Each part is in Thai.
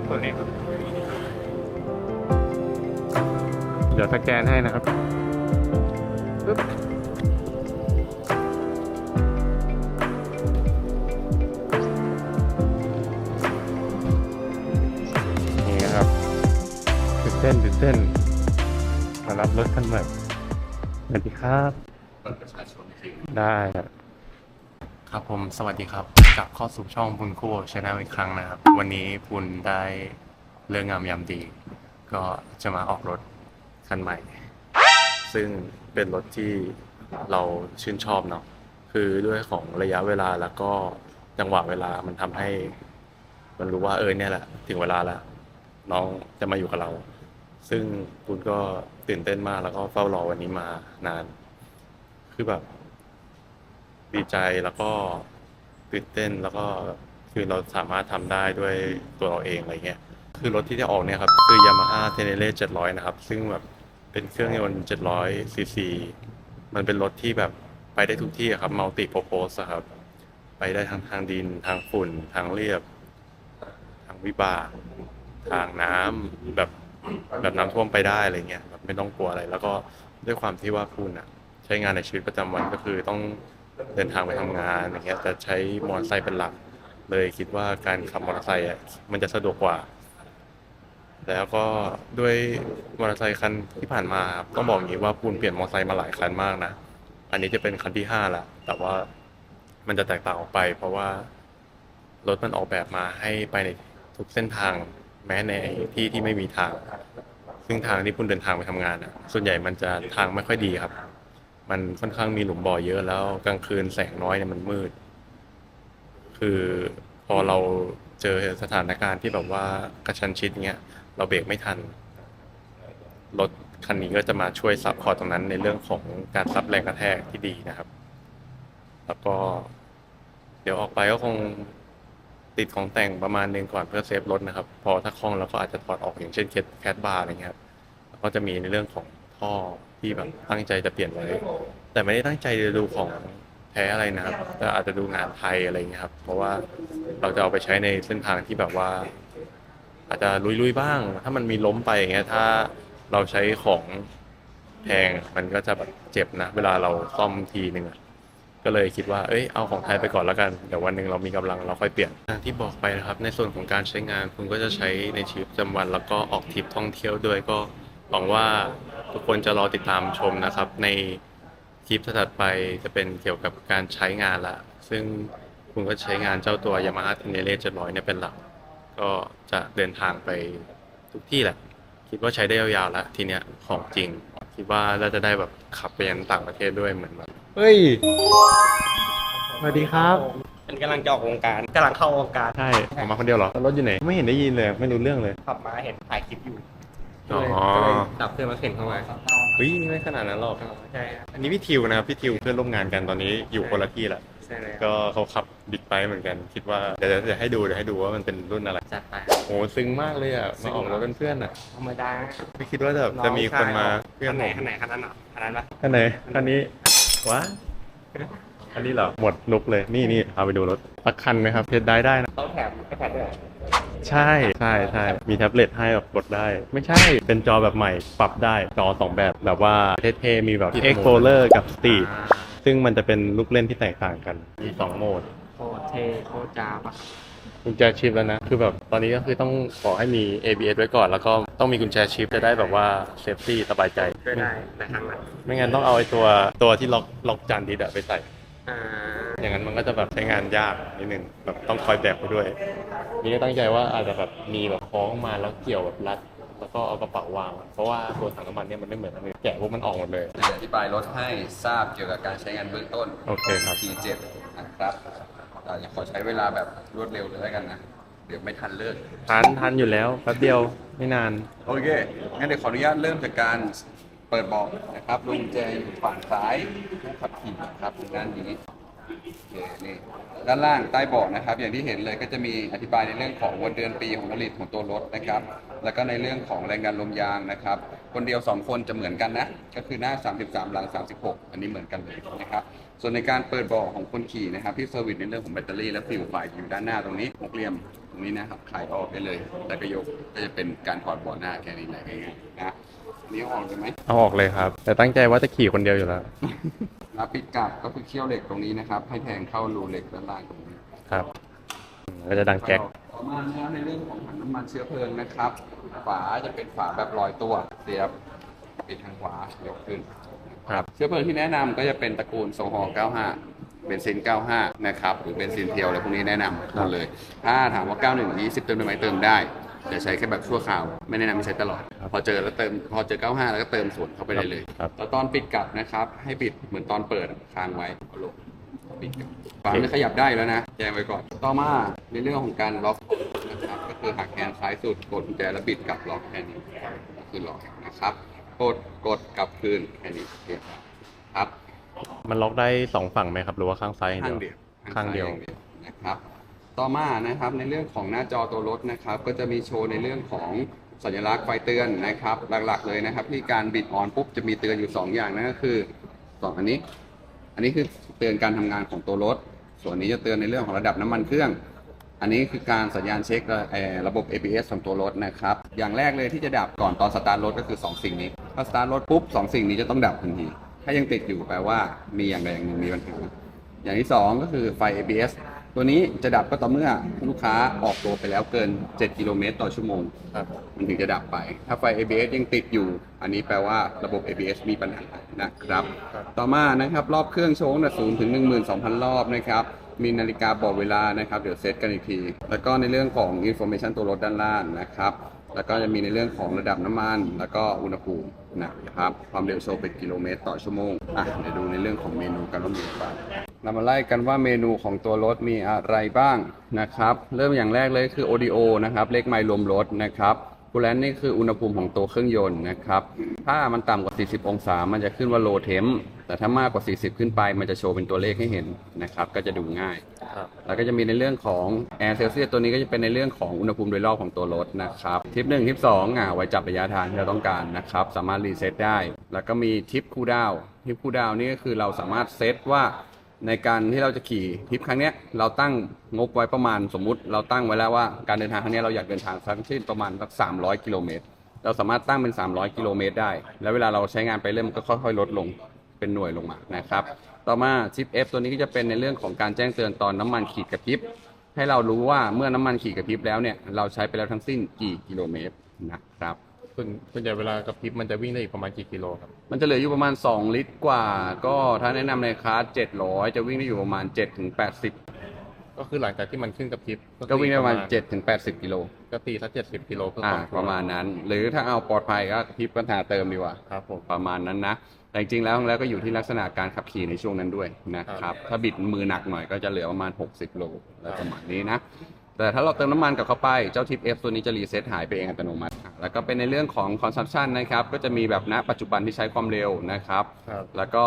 ครับตัวนี้ เดี๋ยวสแกนให้นะครับปึ๊บนี่นะครับตื่นเต้นตื่นเต้นมารับรถคันใหม่สวัสดีครับบัตรประชาชนจริงได้ครับ ครับผม สวัสดีครับ กลับเข้าสู่ช่องพุนคู่ชแนลอีกครั้งนะครับ วันนี้พุนได้เรื่องงามยามดี ก็จะมาออกรถคันใหม่ ซึ่งเป็นรถที่เราชื่นชอบเนาะคือด้วยของระยะเวลาแล้วก็จังหวะเวลามันทำให้ มันรู้ว่าเออเนี่ยแหละ ถึงเวลาแล้วน้องจะมาอยู่กับเรา ซึ่งคุณก็ตื่นเต้นมากแล้วก็เฝ้ารอวันนี้มานาน คือแบบ ดีใจแล้วก็ ตื่นเต้นแล้วก็คือเราสามารถทำได้ด้วยตัวเราเองอะไรเงี้ยคือรถที่จะออกเนี่ยครับ คือ Yamaha t e n e r e 700นะครับ ซึ่งแบบเป็นเครื่องยนต์700ซีซีมันเป็นรถที่แบบไปได้ทุกที่อะครับ multi purpose อะครับ ไปได้ทั้งทางดินทางฝุ่น ทางเรียบ ทางวิบาก ทางน้ำแบบแบบน้ำท่วมไปได้อะไรเงี้ยแบบไม่ต้องกลัวอะไร แล้วก็ด้วยความที่ว่าคุณอะใช้งานในชีวิตประจำวันก็คือต้อง เดินทางไปทำงานอย่างเงี้ยจะใช้มอเตอร์ไซค์เป็นหลัก เลยคิดว่าการขับมอเตอร์ไซค์อะมันจะสะดวกกว่า แล้วก็ด้วยมอเตอร์ไซค์คันที่ผ่านมาครับต้องบอกอย่างนี้ว่าปูนเปลี่ยนมอเตอร์ไซค์มาหลายคันมากนะอันนี้จะเป็นคันที่ห้าละแต่ว่ามันจะแตกต่างออกไป เพราะว่ารถมันออกแบบมาให้ไปในทุกเส้นทางแม้ในที่ที่ไม่มีทาง ซึ่งทางที่คุณเดินทางไปทำงานอะ ส่วนใหญ่มันจะทางไม่ค่อยดีครับ มันค่อนข้างมีหลุมบ่อเยอะแล้ว กลางคืนแสงน้อยเนี่ยมันมืด คือพอเราเจอสถานการณ์ที่แบบว่ากระชันชิดเงี้ยเราเบรกไม่ทันรถคันนี้ก็จะมาช่วยซับพอร์ตตรงนั้นในเรื่องของการซับแรงกระแทกที่ดีนะครับ แล้วก็ เดี๋ยวออกไปก็คงติดของแต่งประมาณนึงก่อนเพื่อเซฟรถนะครับ พอถ้าคล่องเราก็อาจจะถอดออกอย่างเช่นแคทแคทบาร์อะไรเงี้ยครับแล้วก็จะมีในเรื่องของท่อ ที่แบบตั้งใจจะเปลี่ยนไว้ แต่ไม่ได้ตั้งใจจะดูของแท้อะไรนะครับแต่อาจจะดูงานไทยอะไรเงี้ยครับ เพราะว่าเราจะเอาไปใช้ในเส้นทางที่แบบว่า อาจจะลุยๆบ้าง ถ้ามันมีล้มไปอย่างเงี้ยถ้าเราใช้ของแพงมันก็จะแบบเจ็บนะ เวลาเราซ่อมทีหนึ่งอะก็เลยคิดว่า เอ้ย เอาของไทยไปก่อนแล้วกัน เดี๋ยววันหนึ่งเรามีกำลังเราค่อยเปลี่ยนอย่างที่บอกไปนะครับ ในส่วนของการใช้งานคุณก็จะใช้ในชีวิตประจำวัน แล้วก็ออกทริปท่องเที่ยวด้วยก็หวังว่า ทุกคนจะรอติดตามชมนะครับ ในคลิปถัดไปจะเป็นเกี่ยวกับการใช้งานละ ซึ่งคุณก็ใช้งานเจ้าตัว Yamaha t e n e r e 700เนี่ยเป็นหลัก ก็จะเดินทางไปทุกที่แหละ คิดว่าใช้ได้ยาวๆแล้วทีเนี้ยของจริง คิดว่าเราจะได้แบบขับไปยันต่างประเทศด้วยเหมือนแบบเฮ้ย สวัสดีครับ มันกำลังจะออกวงการกำลังเข้าวงการ ใช่ผมมาคนเดียวเหรอรถอยู่ไหน ไม่เห็นได้ยินเลย ไม่รู้เรื่องเลย ขับมาเห็นถ่ายคลิปอยู่ อ๋อ ก็เลยดับเครื่องมาเข็นเข้ามาเฮ้ยไม่ขนาดนั้นหรอกใช่ครับอันนี้พี่ทิวนะครับพี่ทิวเพื่อนร่วมงานกันตอนนี้อยู่คนละที่แหละใช่เลยก็เขาขับบิ๊กไบค์เหมือนกัน คิดว่าเดี๋ยวจะให้ดูเดี๋ยวให้ดูว่ามันเป็นรุ่นอะไรจัดไป โหซึ้งมากเลยอะมาออกรถเป็นเพื่อนอะธรรมดาไม่คิดว่าแบบจะมีคนมาเพื่อนคันไหนผมคันไหนคันนั้นเหรอคันนั้นปะคันไหนคันนี้วะอันนี้เหรอหมดลุกเลยนี่นี่เอาไปดูรถสักคันไหมครับเพจได้ได้นะเขาแถมไอแพดด้วยเหรอ ใช่ใช่ใช่มีแท็บเล็ตให้แบบกดได้ ไม่ใช่เป็นจอแบบใหม่ปรับได้จอสองแบบแบบว่าเท่ๆมีแบบ Explorer กับ Street อ่าซึ่งมันจะเป็นลูกเล่นที่แตกต่างกันมีสองโหมดโคตรเท่โคตรจ้าบอะกุญแจชิปแล้วนะ คือแบบตอนนี้ก็คือต้องขอให้มี ABS ไว้ก่อน แล้วก็ต้องมีกุญแจชิปจะได้แบบว่าเซฟตี้สบายใจช่วยได้ในครั้งนั้นไม่งั้นต้องเอาไอ้ตัวตัวที่ล็อกล็อกจานดิดอะไปใส่ อ่าอย่างนั้นมันก็จะแบบใช้งานยากนิดนึงแบบต้องคอยแบกไปด้วย นี่ก็ตั้งใจว่าอาจจะแบบมีแบบคล้องมาแล้วเกี่ยวแบบรัด แล้วก็เอากระเป๋าวาง เพราะว่าตัวถังน้ำมันเนี่ยมันไม่เหมือนอันอื่นแกะพวกมันออกหมดเลยจะอธิบายรถให้ทราบเกี่ยวกับการใช้งานเบื้องต้น โอเคครับ T7 นะครับเราจะขอใช้เวลาแบบรวดเร็วเลยแล้วกันนะ เดี๋ยวไม่ทันเลิก ทันทันอยู่แล้วแป๊บเดียวไม่นาน โอเค งั้นเดี๋ยวขออนุญาตเริ่มจากการ เปิดบอกนะครับลงกุญแจอยู่ฝั่งซ้ายผู้ขับขี่นะครับทางด้านนี้โอเคนี่ด้านล่างใต้เบาะนะครับ อย่างที่เห็นเลยก็จะมีอธิบายในเรื่องของวันเดือนปีของผลิตของตัวรถนะครับ แล้วก็ในเรื่องของแรงดันลมยางนะครับ คนเดียว 2 คนจะเหมือนกันนะ ก็คือหน้า 33 หลัง 36 อันนี้เหมือนกันเลยนะครับ ส่วนในการเปิดเบาะของคนขี่นะครับ ที่เซอร์วิสในเรื่องของแบตเตอรี่และฟิวไฟอยู่ด้านหน้าตรงนี้หกเหลี่ยมตรงนี้นะครับขายออกได้เลย แล้วก็ยกก็จะเป็นการถอดเบาะหน้าแค่นี้แหละง่ายๆนะ อันนี้เอาออกเลยไหมเอาออกเลยครับ แต่ตั้งใจว่าจะขี่คนเดียวอยู่แล้วแล้วปิดกลับก็คือเขี้ยวเหล็กตรงนี้นะครับ ให้แทงเข้ารูเหล็กด้านล่างตรงนี้ครับอืมก็จะดังแก๊กต่อมานะครับในเรื่องของถังน้ำมันเชื้อเพลิงนะครับ ฝาจะเป็นฝาแบบลอยตัว เสียบปิดทางขวายกขึ้น ครับ เชื้อเพลิงที่แนะนำก็จะเป็นตระกูลโซฮอล์95 เบนซิน 95 นะครับ หรือเบนซินเทียวอะไรพวกนี้แนะนำหมดเลย ถ้าถามว่า 91 20 เติมได้ไหมเติมได้ แต่ใช้แค่แบบชั่วคราว ไม่แนะนำให้ใช้ตลอด พอเจอแล้วเติมพอเจอ 95 แล้วก็เติมส่วนเข้าไปได้เลยครับ แล้วตอนปิดกลับนะครับ ให้ปิดเหมือนตอนเปิดค้างไว้เอาลงปิดกลับฝาไม่ขยับได้แล้วนะแจ้งไว้ก่อน ต่อมาในเรื่องของการล็อกนะครับก็คือหักแฮนด์ซ้ายสุดกดกุญแจแล้วบิดกลับล็อกแค่นี้ก็คือล็อกนะครับกดกดกลับคืนแค่นี้เรียบร้อยครับมันล็อกได้สองฝั่งไหมครับ หรือว่าข้างซ้ายอย่างข้างเดีเดียยววข้างเดียวซ้อนะครับ ต่อมานะครับในเรื่องของหน้าจอตัวรถนะครับ ก็จะมีโชว์ในเรื่องของสัญลักษณ์ไฟเตือนนะครับ หลักๆเลยนะครับ ที่การบิดออนปุ๊บจะมีเตือนอยู่ 2 อย่างนั่นก็คือสองอันนี้ อันนี้คือเตือนการทำงานของตัวรถ ส่วนนี้จะเตือนในเรื่องของระดับน้ำมันเครื่อง อันนี้คือการสัญญาณเช็คระบบ ABS ของตัวรถนะครับ อย่างแรกเลยที่จะดับก่อนตอนสตาร์ทรถก็คือ 2 สิ่งนี้ถ้าสตาร์ทรถปุ๊บสองสิ่งนี้จะต้องดับทันทีถ้ายังติดอยู่แปลว่ามีอย่างใดอย่างหนึ่งมีปัญหาอย่างที่ 2 ก็คือไฟ ABS ตัวนี้จะดับก็ต่อเมื่อลูกค้าออกตัวไปแล้วเกิน 7 กิโลเมตรต่อชั่วโมง ครับ มันถึงจะดับไป ถ้าไฟ ABS ยังติดอยู่ อันนี้แปลว่าระบบ ABS มีปัญหานะครับ ครับต่อมานะครับรอบเครื่องโชว์นะศูนย์ถึง 12,000 รอบนะครับ มีนาฬิกาบอกเวลานะครับ เดี๋ยวเซตกันอีกที แล้วก็ในเรื่องของ Information ตัวรถด้านล่างนะครับ แล้วก็จะมีในเรื่องของระดับน้ำมัน แล้วก็อุณหภูมินะครับ ความเร็วโชว์เป็นกิโลเมตรต่อชั่วโมง อะ เดี๋ยวดูในเรื่องของเมนูกันว่ามีอะไรบ้าง เรามาไล่กันว่าเมนูของตัวรถมีอะไรบ้างนะครับ เริ่มอย่างแรกเลยคือ audio นะครับ เลขไมล์รวมรถนะครับคูลแลนนี่คืออุณหภูมิของตัวเครื่องยนต์นะครับ ถ้ามันต่ำกว่า 40 องศา มันจะขึ้นว่า low temp แต่ถ้ามากกว่า 40 ขึ้นไป มันจะโชว์เป็นตัวเลขให้เห็นนะครับ ก็จะดูง่ายครับแล้วก็จะมีในเรื่องของ Air Celsius ตัวนี้ก็จะเป็นในเรื่องของอุณหภูมิโดยรอบของตัวรถนะครับ ทิป1ทิป2อะไว้จับระยะทางที่เราต้องการนะครับ สามารถรีเซ็ตได้ แล้วก็มีทิปคูลดาวทิปคูลดาวนี่ก็คือเราสามารถเซตว่า ในการที่เราจะขี่ทริปครั้งเนี้ยเราตั้งงบไว้ประมาณสมมุติ เราตั้งไว้แล้วว่าการเดินทางครั้งเนี้ยเราอยากเดินทางสักเช่นประมาณสัก300กิโลเมตรเราสามารถตั้งเป็น 300กิโลเมตรได้ แล้วเวลาเราใช้งานไปเรื่อยมันก็ค่อยๆ ลดลงเป็นหน่วยลงมานะครับ ต่อมาชิป F ตัวนี้ก็จะเป็นในเรื่องของการแจ้งเตือนตอนน้ำมันขีดกระพริบให้เรารู้ว่าเมื่อน้ำมันขีดกระพริบแล้วเนี่ยเราใช้ไปแล้วทั้งสิ้นกี่กิโลเมตรนะครับ ส่วนส่วนใหญ่เวลากระพริบมันจะวิ่งได้อีกประมาณกี่กิโลครับ มันจะเหลืออยู่ประมาณ 2 ลิตรกว่า ก็ถ้าแนะนำในคลาส700 จะวิ่งได้อยู่ประมาณ 7 ถึง 80 ก็คือหลังจากที่มันขึ้นกระพริบก็วิ่งได้ประมาณ 7 ถึง 80 กิโลก็ตีสักเจ็ดสิบกิโลเพื่ออ่าความชัวประมาณนั้น หรือถ้าเอาปลอดภัยก็กระพริบปัญหาเติมดีกว่า ครับผม ประมาณนั้นนะ แต่จริงๆแล้วแล้วก็อยู่ที่ลักษณะการขับขี่ในช่วงนั้นด้วยนะครับ ถ้าบิดมือหนักหน่อยก็จะเหลือประมาณ 60 โลอะไรประมาณนี้นะ แต่ถ้าเราเติมน้ำมันกับเข้าไปเจ้าทิป F ตัวนี้จะรีเซ็ตหายไปเองอัตโนมัติ แล้วก็เป็นในเรื่องของ consumption นะครับ ก็จะมีแบบณปัจจุบันที่ใช้ความเร็วนะครับ ครับ แล้วก็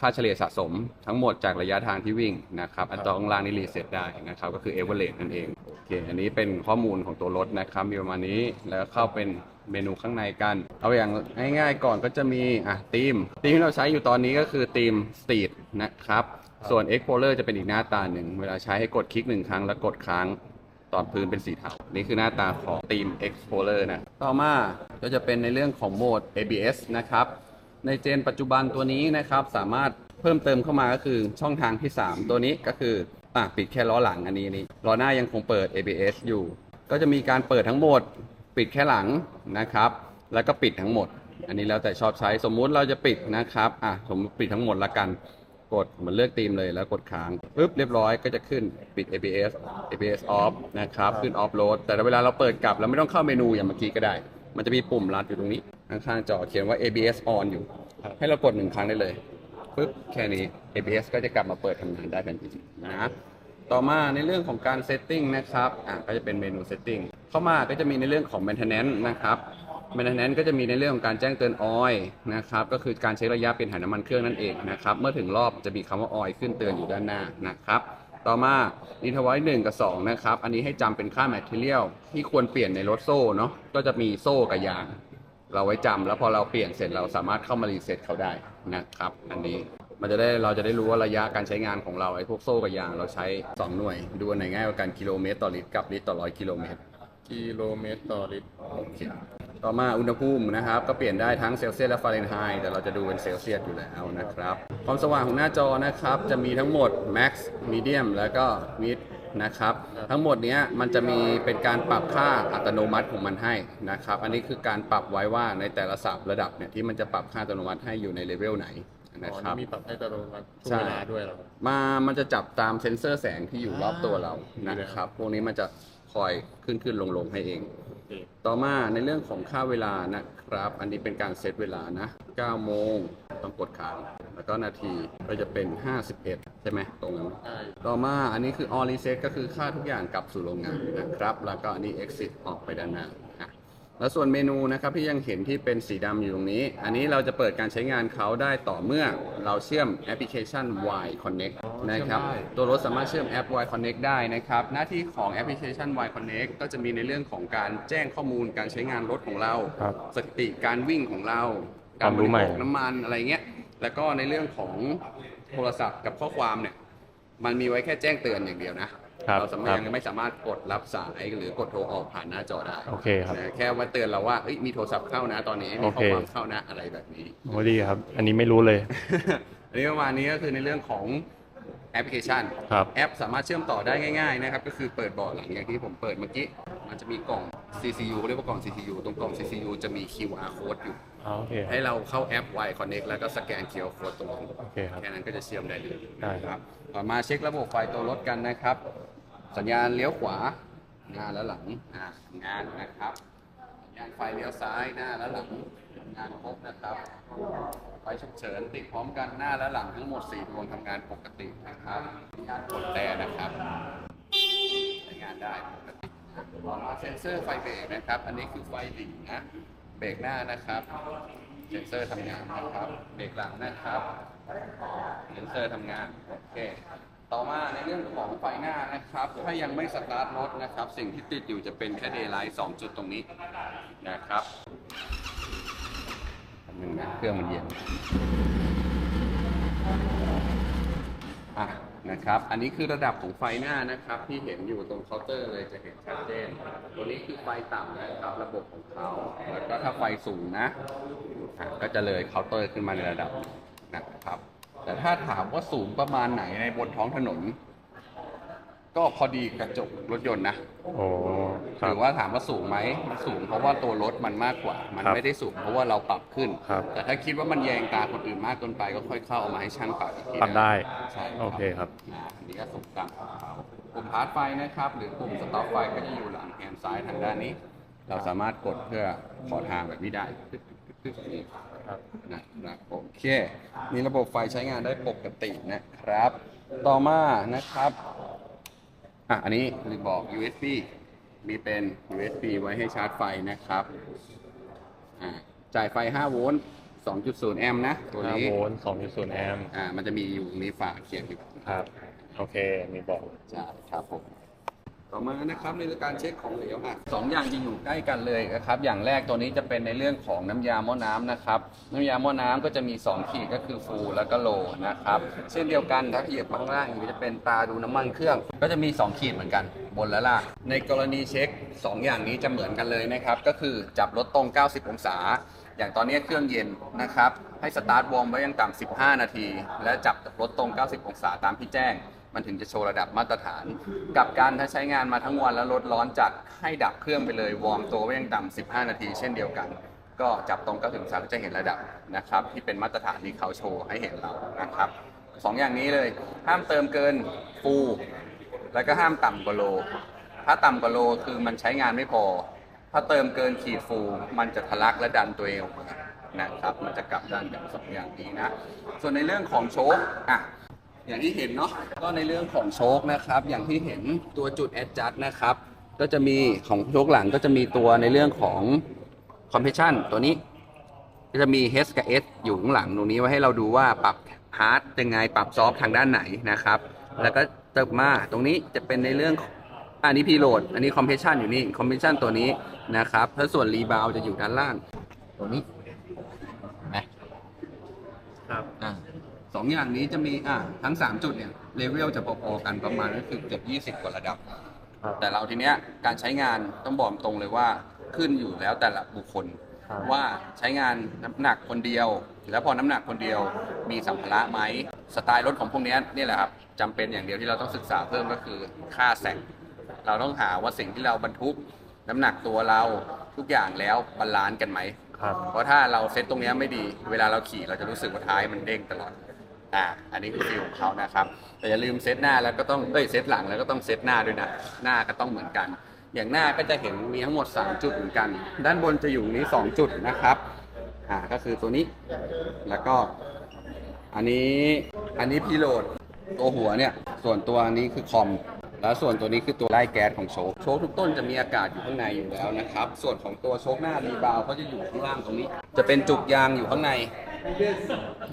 ค่าเฉลี่ยสะสมทั้งหมดจากระยะทางที่วิ่งนะครับ อันตรงล่างนี่รีเซ็ตได้นะครับ ก็คือ average นั่นเอง โอเค อันนี้เป็นข้อมูลของตัวรถนะครับ มีประมาณนี้ แล้วเข้าเป็นเมนูข้างในกัน เอาอย่างง่ายๆก่อนก็จะมีอะธีมธีมที่เราใช้อยู่ตอนนี้ก็คือธีม Street นะครับ ส่วน Explorer จะเป็นอีกหน้าตาหนึ่ง เวลาใช้ให้กดคลิกหนึ่งครั้งแล้วกดค้าง ตอนพื้นเป็นสีเทา นี่คือหน้าตาของธีม Explorer นะ ต่อมาก็จะเป็นในเรื่องของโหมด ABS นะครับ ในเจนปัจจุบันตัวนี้นะครับสามารถเพิ่มเติมเข้ามาก็คือช่องทางที่ 3 ตัวนี้ก็คืออะปิดแค่ล้อหลังอันนี้นี่ล้อหน้ายังคงเปิด ABS อยู่ ก็จะมีการเปิดทั้งหมด ปิดแค่หลังนะครับ แล้วก็ปิดทั้งหมด อันนี้แล้วแต่ชอบใช้สมมุติเราจะปิดนะครับอะสมมติปิดทั้งหมดละกัน กดเหมือนเลือกธีมเลยแล้วกดค้างปุ๊บเรียบร้อยก็จะขึ้นปิด ABS ABS off นะครับขึ้น off road แต่เวลาเราเปิดกลับเราไม่ต้องเข้าเมนูอย่างเมื่อกี้ก็ได้ มันจะมีปุ่มรัดอยู่ตรงนี้ ข้างๆจอเขียนว่า ABS on อยู่ ให้เรากดหนึ่งครั้งได้เลยปุ๊บแค่นี้ ABS ก็จะกลับมาเปิดทำงานได้ทันทีนะต่อมาในเรื่องของการ setting นะครับอะก็จะเป็นเมนู setting เข้ามาก็จะมีในเรื่องของ maintenance นะครับ maintenance ก็จะมีในเรื่องของการแจ้งเตือนออยนะครับก็คือการเช็คระยะเปลี่ยนถ่ายน้ำมันเครื่องนั่นเองนะครับเมื่อถึงรอบจะมีคำว่าออยขึ้นเตือนอยู่ด้านหน้านะครับต่อมาอินทวายหนึ่งกับสองนะครับอันนี้ให้จำเป็นค่า material ที่ควรเปลี่ยนในรถโซ่เนาะก็จะมีโซ่กับยาง เราไว้จำแล้วพอเราเปลี่ยนเสร็จเราสามารถเข้ามารีเซ็ตเขาได้นะครับอันนี้มันจะได้เราจะได้รู้ว่าระยะการใช้งานของเราไอ้พวกโซ่กับยางเราใช้ 2 หน่วย ดูอันไหนง่ายกว่ากันกิโลเมตรต่อลิตรกับลิตรต่อร้อยกิโลเมตรกิโลเมตรต่อลิตรโอเค ต่อมาอุณหภูมินะครับ ก็เปลี่ยนได้ทั้งเซลเซียสและฟาเรนไฮต์แต่เราจะดูเป็นเซลเซียสอยู่แล้วนะครับ ความสว่างของหน้าจอนะครับ จะมีทั้งหมด Max Medium แล้วก็ Mid นะครับ ทั้งหมดเนี้ยมันจะมีเป็นการปรับค่าอัตโนมัติของมันให้นะครับ อันนี้คือการปรับไว้ว่าในแต่ละสับระดับเนี่ยที่มันจะปรับค่าอัตโนมัติให้อยู่ในเลเวลไหนนะครับมีปรับให้ตลอดช่วใช่งเวลาด้วยเหรอมา มันจะจับตามเซ็นเซอร์แสงที่อยู่รอบตัวเรานะครับ พวกนี้มันจะคอยขึ้นขึ้นลงลงให้เอง โอเคต่อมาในเรื่องของค่าเวลานะครับ อันนี้เป็นการเซตเวลานะ 9 โมงต้องกดค้าง แล้วก็นาทีก็จะเป็น 51 ใช่ไหมตรงนั้นใช่ต่อมาอันนี้คือ all reset ก็คือค่าทุกอย่างกลับสู่โรงงานนะครับ แล้วก็อันนี้ exit ออกไปด้านหน้าอะ แล้วส่วนเมนูนะครับที่ยังเห็นที่เป็นสีดำอยู่ตรงนี้ อันนี้เราจะเปิดการใช้งานเขาได้ต่อเมื่อเราเชื่อมแอปพลิเคชัน Y Connect นะครับ ตัวรถสามารถเชื่อมแอป Y Connect ได้นะครับ หน้าที่ของแอปพลิเคชัน Y Connect ก็จะมีในเรื่องของการแจ้งข้อมูลการใช้งานรถของเรา ครับสถิติการวิ่งของเราควาการมบรู้ริใหม่ โภคน้ำมันอะไรเงี้ย แล้วก็ในเรื่องของโทรศัพท์กับข้อความเนี่ย มันมีไว้แค่แจ้งเตือนอย่างเดียวนะครับ เราสามารถครับยังไม่สามารถกดรับสายหรือกดโทรออกผ่านหน้าจอได้โอเคครับนะแค่ว่าเตือนเราว่าเอ้ยมีโทรศัพท์เข้านะตอนนี้มีข้อโอเคความเข้านะอะไรแบบนี้โอ้ดีครับ อันนี้ไม่รู้เลย อันนี้ประมาณนี้ก็คือในเรื่องของแอปพลิเคชันครับแอปสามารถเชื่อมต่อได้ง่ายๆนะครับก็คือเปิดเบาะหลังอย่างที่ผมเปิดเมื่อกี้มันจะมีกล่อง CCU เรียกว่ากล่อง CCU ตรงกล่อง CCU จะมี QR code อยู่อ๋อโอเคให้เราเข้าแอป Y Connect แล้วก็สแกน QR code ตรงนั้นโอเคครับแค่นั้นก็จะเชื่อมได้เลยได้ครับต่อมาเช็คระบบไฟตัวรถกันนะครับ สัญญาณเลี้ยวขวาหน้าและหลังอ่าทำงานนะครับสัญญาณไฟเลี้ยวซ้ายหน้าและหลังทำงานครบนะครับ ไฟฉุกเฉินติดพร้อมกันหน้าและหลังทั้งหมด4ดวงทำงานปกตินะครับสัญญาณกดแต่นะครับใช้งานได้ปกติต่อมาเซ็นเซอร์ไฟเบรกนะครับ อันนี้คือไฟหลีนะเบรกหน้านะครับเซ็นเซอร์ทำงานนะครับ เบรกหลังนะครับ เซ็นเซอร์ทำงาน โอเค ต่อมาในเรื่องของไฟหน้านะครับ ถ้ายังไม่สตาร์ทรถนะครับ สิ่งที่ติดอยู่จะเป็นแค่เดย์ไลท์สองจุดตรงนี้นะครับอันหนึ่งนะเครื่องมันเย็นอะนะครับ อันนี้คือระดับของไฟหน้านะครับ ที่เห็นอยู่ตรงเคาน์เตอร์เลยจะเห็นชัดเจน ตัวนี้คือไฟต่ำนะครับ ระบบของเขาแล้วก็ถ้าไฟสูงนะะก็จะเลยเคาน์เตอร์ขึ้นมาในระดับนะครับ แต่ถ้าถามว่าสูงประมาณไหนในบนท้องถนน ก็พอดีกระจกรถยนต์นะโอ้คหรับรือว่าถามว่าสูงไหมมันสูงเพราะว่าตัวรถมันมากกว่า มันครับไม่ได้สูงเพราะว่าเราปรับขึ้น ครับ แต่ถ้าคิดว่ามันแยงตาคนอื่นมากเกินไปก็ค่อยเข้าเอามาให้ช่างปรับอีกทีปรับได้ ใช่โอเคครับอ่าอันนี้ก็สูงต่ำของเขาปุ่มพาร์ทไฟนะครับ หรือปุ่มสต็อปไฟก็จะอยู่หลังแฮนด์ซ้ายทางด้านนี้ เราสามารถกดเพื่อขอทางแบบนี้ได้ปึ๊บปึ๊บปึ๊บนี่ ครับนะครับโอเค นี่ระบบไฟใช้งานได้ปกตินะครับ ต่อมานะครับอะอันนี้ลืมบอก USB มีเป็น USB ไว้ให้ชาร์จไฟนะครับอ่าจ่ายไฟ 5 โวลต์ 2.0 แอมป์นะ ตัว5นี้โวลต์ 2.0 แอมป์อ่ามันจะมีอยู่มีฝาเขียนอยู่ครับ โอเค มีบอกใช่ครับผม ต่อมานะครับในการเช็คของเหลวอะสองอย่างจะอยู่ใกล้กันเลยนะครับ อย่างแรกตัวนี้จะเป็นในเรื่องของน้ำยาหม้อน้ำนะครับ น้ำยาหม้อน้ำก็จะมี 2 ขีดก็คือฟูแล้วก็โลนะครับ เช่นเดียวกันถ้าเหยียบข้างล่างอยู่จะเป็นตาดูน้ำมันเครื่อง ก็จะมี 2 ขีดเหมือนกันบนและล่างในกรณีเช็ค 2 อย่างนี้จะเหมือนกันเลยนะครับ ก็คือจับรถตรง 90 องศา อย่างตอนนี้เครื่องเย็นนะครับ ให้สตาร์ทวอร์มไว้ยังต่ำ15 นาที และจับรถตรง 90 องศาตามที่แจ้ง มันถึงจะโชว์ระดับมาตรฐาน กับการถ้าใช้งานมาทั้งวันแล้วรถร้อนจัดให้ดับเครื่องไปเลยวอร์มตัวไว้ยังต่ำ15 นาที เช่นเดียวกัน ก็จับตรง90องศาก็จะเห็นระดับนะครับที่เป็นมาตรฐานที่เขาโชว์ให้เห็นเรานะครับสองอย่างนี้เลยห้ามเติมเกินฟูแล้วก็ห้ามต่ำกว่าโล ถ้าต่ำกว่าโลคือมันใช้งานไม่พอ ถ้าเติมเกินขีดฟู มันจะทะลักและดันตัวเองนะครับ มันจะกลับด้านแบบสองอย่างนี้นะ ส่วนในเรื่องของโชคอะ อย่างที่เห็นเนาะก็ในเรื่องของโชคนะครับ อย่างที่เห็นตัวจุด adjust นะครับก็จะมีของโชคหลังก็จะมีตัวในเรื่องของ compression ตัวนี้ ก็จะมี H กับ S อยู่ข้างหลังตรงนี้ไว้ให้เราดูว่าปรับ hard ยังไงปรับ soft ทางด้านไหนนะครับ แล้วก็เติมมาตรงนี้จะเป็นในเรื่องของอันนี้ preload อันนี้ compression อยู่นี่ compression ตัวนี้นะครับถ้าส่วน rebound จะอยู่ด้านล่างตัวนี้เห็นไหมครับอะ สององอย่างนี้จะมีอะทั้ง3จุดเนี่ยเลเวลจะพอๆกันประมาณก็คือเกือบ20กว่าระดับ ครับแต่เราทีเนี้ยการใช้งานต้องบอกตรงเลยว่าขึ้นอยู่แล้วแต่ละบุคคล ครับ ว่าใช้งานน้ำหนักคนเดียว แล้วพอน้ำหนักคนเดียวมีสัมภาระไหมสไตล์รถของพวกเนี้ยนี่แหละครับจำเป็นอย่างเดียวที่เราต้องศึกษาเพิ่มก็คือค่าแสงเราต้องหาว่าสิ่งที่เราบรรทุก น้ำหนักตัวเราทุกอย่างแล้วบาลานซ์กันไหม ครับ เพราะถ้าเราเซ็ตตรงเนี้ยไม่ดี เวลาเราขี่เราจะรู้สึกว่าท้ายมันเด้งตลอด อ่าอันนี้คือฟิลของเขานะครับ แต่อย่าลืมเซตหน้าแล้วก็ต้องเอ้ยเซตหลังแล้วก็ต้องเซตหน้าด้วยนะหน้าก็ต้องเหมือนกัน อย่างหน้าก็จะเห็นมีทั้งหมด 3 จุดเหมือนกัน ด้านบนจะอยู่นี้ 2 จุดนะครับอ่าก็คือตัวนี้แล้วก็อันนี้อันนี้พีโหลดตัวหัวเนี่ยส่วนตัวนี้คือคอมแล้วส่วนตัวนี้คือตัวไล่แก๊สของโชคโชคทุกต้นจะมีอากาศอยู่ข้างในอยู่แล้วนะครับ ส่วนของตัวโชคหน้ารีบาวเขาจะอยู่ข้างล่างตรงนี้ จะเป็นจุกยางอยู่ข้างใน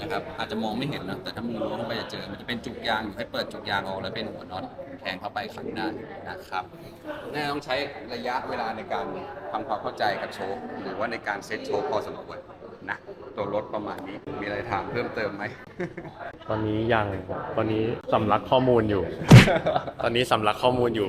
นะครับอาจจะมองไม่เห็นนะแต่ถ้ามือล้วงเข้าไปจะเจอมันจะเป็นจุกยางอยู่ให้เปิดจุกยางออกแล้วเป็นหัวน็อตแทงเข้าไปขันได้นะครับน่าต้องใช้ระยะเวลาในการทำความเข้าใจกับโชคหรือว่าในการเซ็ตโชคพอสมควรนะตัวรถประมาณนี้มีอะไรถามเพิ่มเติมไหม ตอนนี้ยังตอนนี้สำลักข้อมูลอยู่ ตอนนี้สำลักข้อมูลอยู่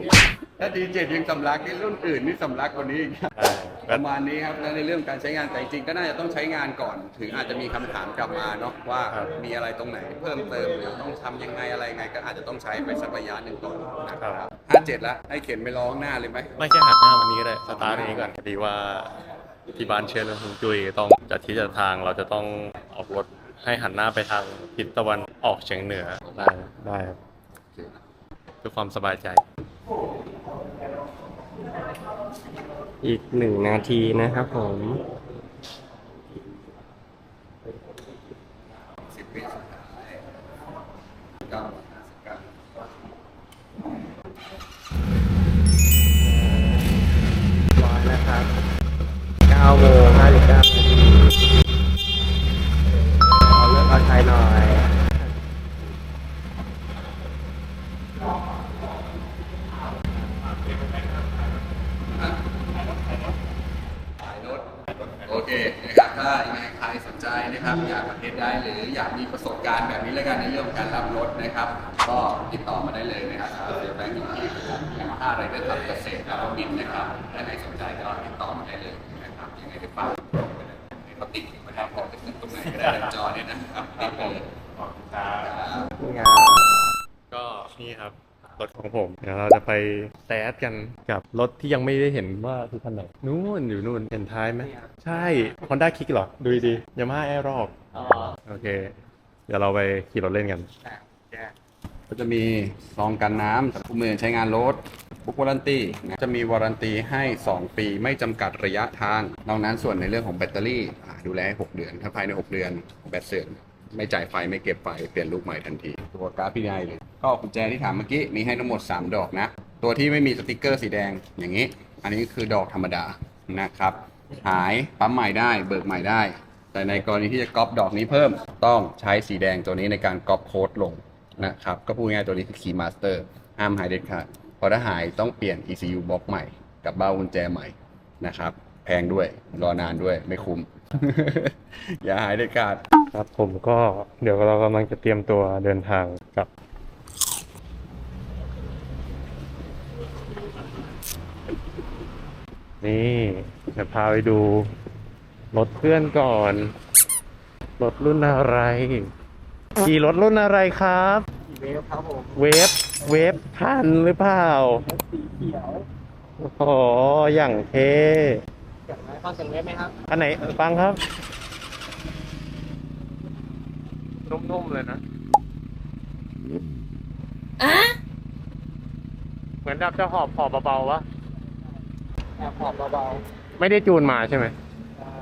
ถ้าดีเจยังสำลักนี่รุ่นอื่นนี่สำลักกว่านี้อีกใช่ ประมาณนี้ครับแล้วในเรื่องการใช้งานแต่จริงๆก็น่าจะต้องใช้งานก่อน ถึงอาจจะมีคำถามกลับมาเนาะว่ามีอะไรตรงไหนเพิ่มเติมหรือต้องทำยังไงอะไรยังไง ก็อาจจะต้องใช้ไปสักระยะหนึ่งก่อนนะครับห้าเจ็ดแล้วให้เข็นไปร้องหน้าเลยไหมไม่แค่หักหน้าวันนี้ก็ได้ สตาร์ทนี้ก่อนพอดีว่าที่บ้านเชื่อเรื่องฮวงจุ้ยต้องจัดที่จัดทางเราจะต้องออกรถให้หันหน้าไปทางทิศตะวันออกเฉียงเหนือได้ได้ครับเพื่อความสบายใจ อีกหนึ่งนาทีนะครับผมสิบปีสุดท้ายเก้าห้าสิบเก้า ร้อยนะครับ9โมง59นาทีเอาเลือกเอาใจหน่อย ขายรถโอเคนะครับถ้ายังไงใครสนใจนะครับ อยากมาเทสได้หรืออยากมีประสบการณ์แบบนี้แล้วกันในเรื่องของการรับรถนะครับ ก็ติดต่อมาได้เลยนะครับสำหรับเซลแบงค์อยู่ที่ยามาฮ่าไรเดอร์ขับเกษตรแล้วก็บินนะครับถ้าใครสนใจก็ติดต่อมาได้เลยนะครับยังไงก็ฝากเขาติดนะครับพอจะขึ้นตรงไหนก็ได้ในจอเนี่ยนะครับติดไปเลยครับ งาน ก็นี่ครับ รถของผม เดี๋ยวเราจะไปแซ ดกันกับรถที่ยังไม่ได้เห็นว่าคือคันไหนนู่นอยู่นู่นเห็นท้ายไหมใช่ Honda Kick เหรอ ดูดียามาฮ่าแอร์รอกอ๋อโอเค เดี๋ยวเราไปขี่รถเล่นกันแจ้งก็จะมีซองกันน้ำสำหรับผู้มือใช้งานรถบุ๊กวารันตีจะมีวารันตีให้ 2 ปีไม่จำกัดระยะทางนอกนั้นส่วนในเรื่องของแบตเตอรี่อ่าดูแลให้6เดือน ถ้าภายใน 6 เดือนแบตเสื่อมไม่จ่ายไฟไม่เก็บไฟเปลี่ยนลูกใหม่ทันที ตัวกราฟพี่นายเลยก็กุญแจที่ถามเมื่อกี้มีให้ทั้งหมด 3 ดอกนะ ตัวที่ไม่มีสติกเกอร์สีแดงอย่างนี้ อันนี้คือดอกธรรมดานะครับ หายปั๊มใหม่ได้เบิกใหม่ได้ แต่ในกรณีที่จะก๊อปดอกนี้เพิ่มต้องใช้สีแดงตัวนี้ในการก๊อปโค้ดลงนะครับ ก็พูดง่ายตัวนี้คือ Key Master ห้ามหายเด็ดขาดเพราะถ้าหายต้องเปลี่ยน ECU บล็อกใหม่กับเบ้ากุญแจใหม่นะครับ แพงด้วยรอนานด้วยไม่คุ้ม อย่าหายเด็ดขาดครับผมก็เดี๋ยวเรากำลังจะเตรียมตัวเดินทางกับ นี่จะพาไปดู รถเพื่อนก่อน รถรุ่นอะไรขี่รถรุ่นอะไรครับ เวฟครับผมเวฟเวฟทันหรือเปล่า สีเขียวโอ้โหอย่างเท่อยากได้ฟังเสียงเวฟไหมครับ อันไหนฟังครับ นุ่มๆเลยนะ เหมือนดับจะหอบหอบเบาๆวะ แอบหอบเบาไม่ได้จูนมาใช่ไหม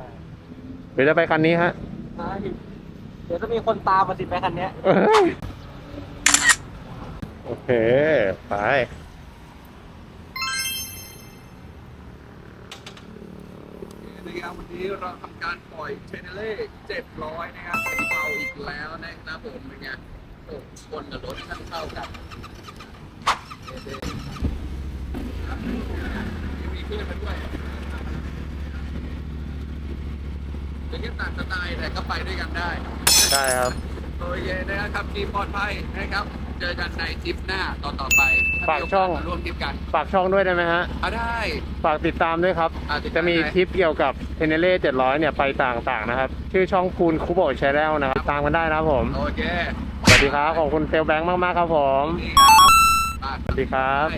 ๆหรือจะไปคันนี้ฮะใช่เดี๋ยวจะมีคนตามมาสิไปคันเนี้ย เอ้ยโอเค ไป นะครับวันนี้เราทำการปล่อยเทเนเล่700 นะครับสีเบาอีกแล้วนะครับผมเป็นไงโอ้คนกับรถช่างเข้ากันเท่ๆมีขึ้นมาด้วย เป็นแค่ต่างสไตล์แต่ก็ไปด้วยกันได้ได้ครับ โอเคนะครับขับขี่ปลอดภัยนะครับ เจอกันในทริปหน้าต่อต่อๆไปถ้ฝากช่องมีโกสมาร่วมทริปกันฝากช่องด้วยได้ไหมฮะ อะได้ ฝากติดตามด้วยครับ อ่าติดตาม จะมีได้คลิปเกี่ยวกับเทเนเล่700 เนี่ย ไปต่างๆนะครับ ชื่อช่องคูณคูโบชแนลนะครับ ตามกันได้นะครับผม โอเคสวัสดีครับ ขอบคุณเซลแบงค์มาก ๆ ครับผมนี่ครับอะสวัสดีครับ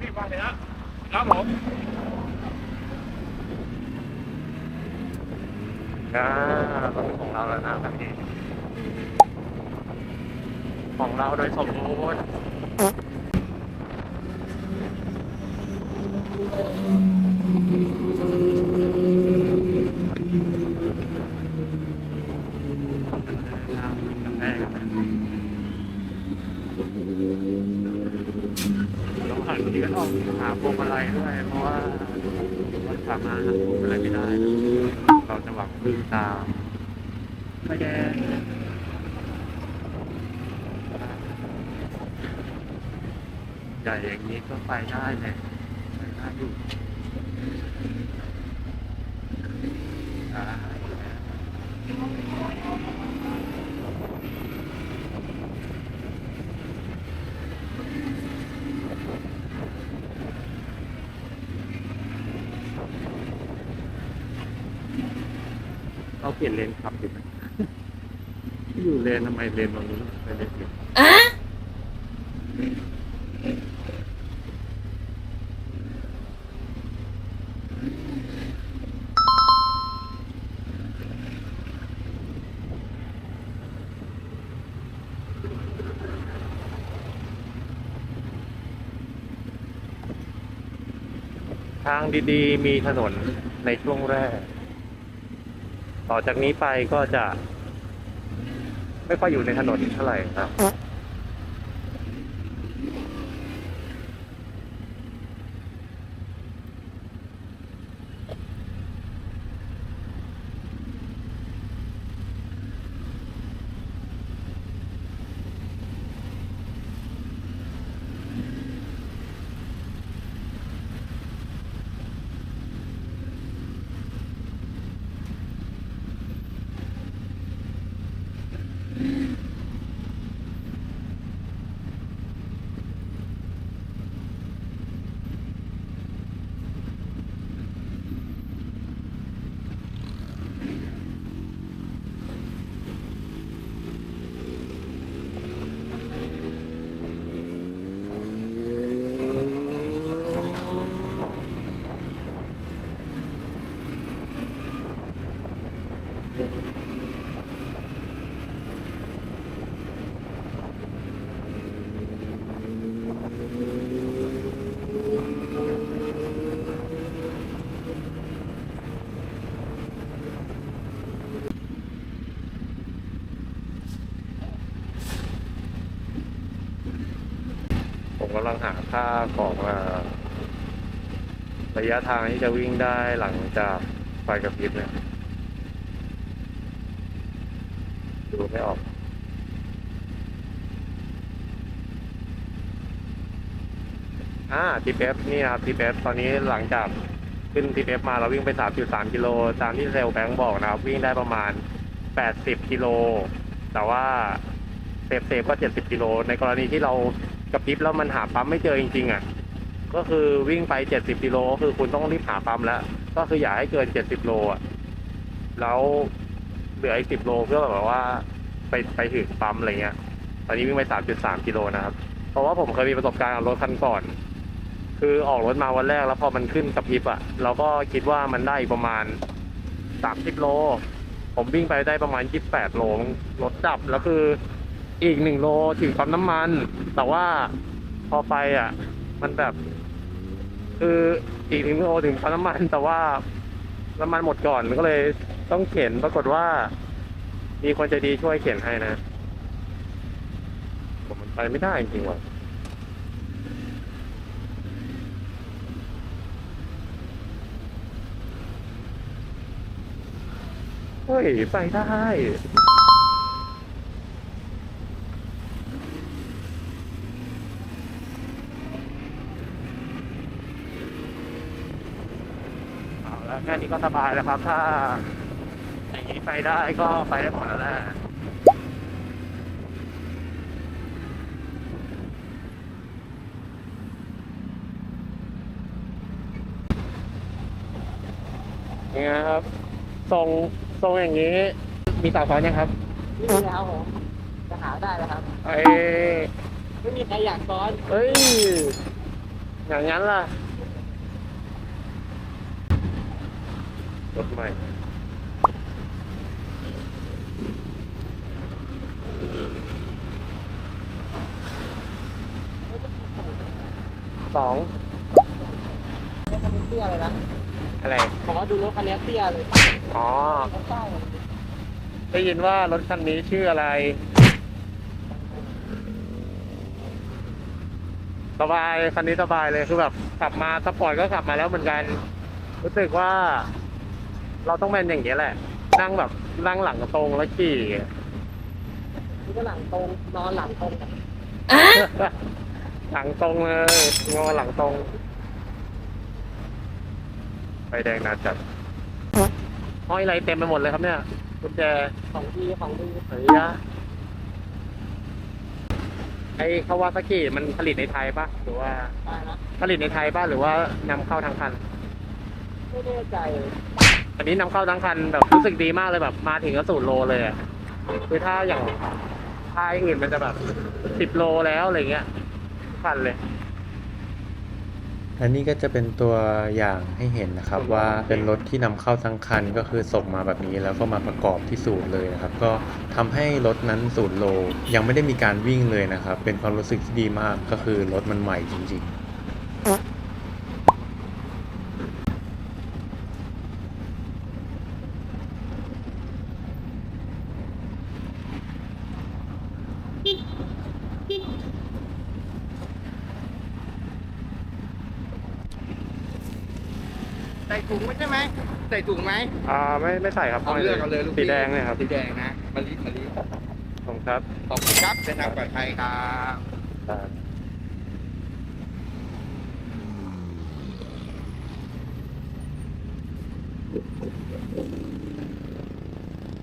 พี่ฟังเลยฮะครับผม อ่ารถของเราแล้วนะครับพี่ ของเราโดยสมบูรณ์ต้องหันทีก็ต้องหาพวงมาลัยด้วย เพราะว่ามันสามารถหาพวงมาลัยไม่ได้ เราจะหวังพึ่งตามไฟแดงใหญ่อย่างนี้ ก็ไปได้เลยไปได้อยู่เราเปลี่ยนเลนขับดีไหมอยู่เลนทำไมเลนตรงนี้ไปเลนอื่นทาง ดีๆ มีถนนในช่วงแรก ต่อจากนี้ไปก็จะ ไม่ค่อยอยู่ในถนนเท่าไหร่ครับำลังหาค่าของระยะทางที่จะวิ่งได้หลังจากไฟกระพริบเนี่ยดูไม่ออกอ่าทีเอฟนี่นะครับทีเอฟตอนนี้หลังจากขึ้นทีเอฟมาเราวิ่งไป 3.3 กิโลตามที่เซลแบงค์บอกนะครับ วิ่งได้ประมาณ 80 กิโล แต่ว่าเซฟเซฟก็ 70 กิโล ในกรณีที่เรา กระพริบแล้วมันหาปั๊มไม่เจอจริงๆอะก็คือวิ่งไป70กิโลก็คือคุณต้องรีบหาปั๊มแล้ว ก็คืออย่าให้เกิน70โลอะแล้วเหลืออีก10โลเพื่อแบบว่า ไปไปถึงปั๊มอะไรเงี้ย ตอนนี้วิ่งไป3.3กิโลนะครับ เพราะว่าผมเคยมีประสบการณ์กับรถคันก่อน คือออกรถมาวันแรกแล้วพอมันขึ้นกระพริบอะเราก็คิดว่ามันได้ประมาณ30โล ผมวิ่งไปได้ประมาณ28โลรถดับแล้วคือ อีกหนึ่งโลถึงปั๊มน้ำมัน แต่ว่าพอไปอะ มันแบบ คืออีกหนึ่งโลถึงปั๊มน้ำมัน แต่ว่าน้ำมันหมดก่อนก็เลยต้องเข็นปรากฏว่า มีคนใจดีช่วยเข็นให้นะผมมันไปไม่ได้จริงว่ะเฮ้ยไปได้ แค่นี้ก็สบายแล้วครับ ถ้าอย่างนี้ไปได้ก็ไปได้หมดแล้วแหละเนี่ยครับทรงทรงอย่างนี้ มีสาวซ้อนยังครับนี่แล้วผมจะหาได้แล้วครับ เอ้ยไม่มีใครอยากซ้อน เอ้ยอย่างนั้นล่ะ รถใหม่สองรถคันนี้เตี้ยเลยนะอะไรขอดูรถคันนี้เตี้ยเลยอ๋อเขาเศร้าได้ยินว่ารถคันนี้ชื่ออะไร สบาย คันนี้สบายเลย คือแบบขับมาสปอร์ตก็ขับมาแล้วเหมือนกัน รู้สึกว่า เราต้องเป็นอย่างนี้ยแหละ นั่งแบบนั่งหลังตรงแล้วขี่นี่ก็หลังตรงนอนหลังตรงหลังตรงเลยงอหลังตรงไฟแดงนาจัดห้อยอะไรเต็มไปหมดเลยครับเนี่ยกุญแจของดีของดีเฮ้ยยะไอคาวาซากิมันผลิตในไทยปะหรือว่า ได้นะผลิตในไทยปะหรือว่านำเข้าทั้งคัน ไม่แน่ใจ อันนี้นำเข้าทั้งคันแบบรู้สึกดีมากเลยแบบมาถึงก็สูตรโลเลยอะคือถ้าอย่างค่ายอื่นมันจะแบบสิบโลแล้วอะไรเงี้ยทุกคันเลยและนี่ก็จะเป็นตัวอย่างให้เห็นนะครับ ว่าเป็นรถที่นำเข้าทั้งคันก็คือส่งมาแบบนี้แล้วก็มาประกอบที่ศูนย์เลยนะครับ ก็ทำให้รถนั้นศูนย์โล ยังไม่ได้มีการวิ่งเลยนะครับ เป็นความรู้สึกที่ดีมากก็คือรถมันใหม่จริง ๆ ใส่ ถุงไหมใช่ไหมใส่ถุงไหมอ่าไม่ไม่ใส่ครับเอาเลือกเอาเลยลูกสีแดงเนี่ยครับสีแดงนะมะลิมะลิผมครับขอบคุณครับเดินทางปลอดภัยครับ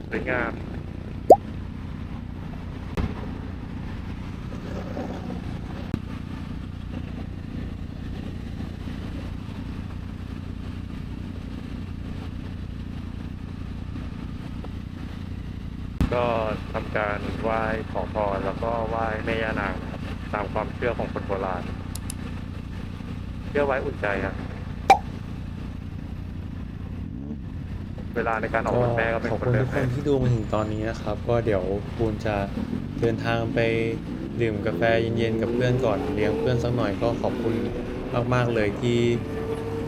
สวยงามก็ ทำการไหว้ขอพรแล้วก็ไหว้แม่ย่านางนะครับตามความเชื่อของคนโบราณเชื่อไว้อุ่นใจครับเวลาในการออกรถแม่ก็เป็นขอบคนคุณเดิทุนกคให้นที่ดูมาถึงตอนนี้นะครับ ก็เดี๋ยวปูนจะเดินทางไปดื่มกาแฟเย็นๆกับเพื่อนก่อนเลี้ยงเพื่อนสักหน่อยก็ขอบคุณมากๆเลยที่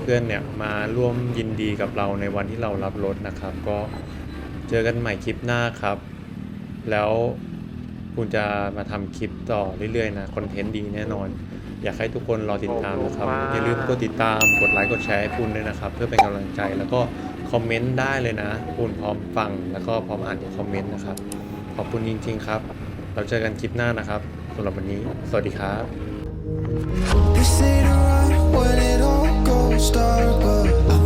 เพื่อนเนี่ยมาร่วมยินดีกับเราในวันที่เรารับรถนะครับ ก็เจอกันใหม่คลิปหน้าครับ แล้วปูนจะมาทำคลิปต่อเรื่อยๆนะคอนเทนต์ดีแน่นอน อยากให้ทุกคนรอติดตามนะครับขอบคุณมากอย่าลืมกดติดตามกดไลค์กดแชร์ให้ปูนด้วยนะครับ เพื่อเป็นกำลังใจแล้วก็คอมเมนต์ได้เลยนะปูนพร้อมฟังแล้วก็พร้อมอ่านทุกคอมเมนต์นะครับ ขอบคุณจริง ๆ ครับ เราเจอกันคลิปหน้านะครับสำหรับวันนี้ สวัสดีครับ They say to run when it all goes dark, but I'm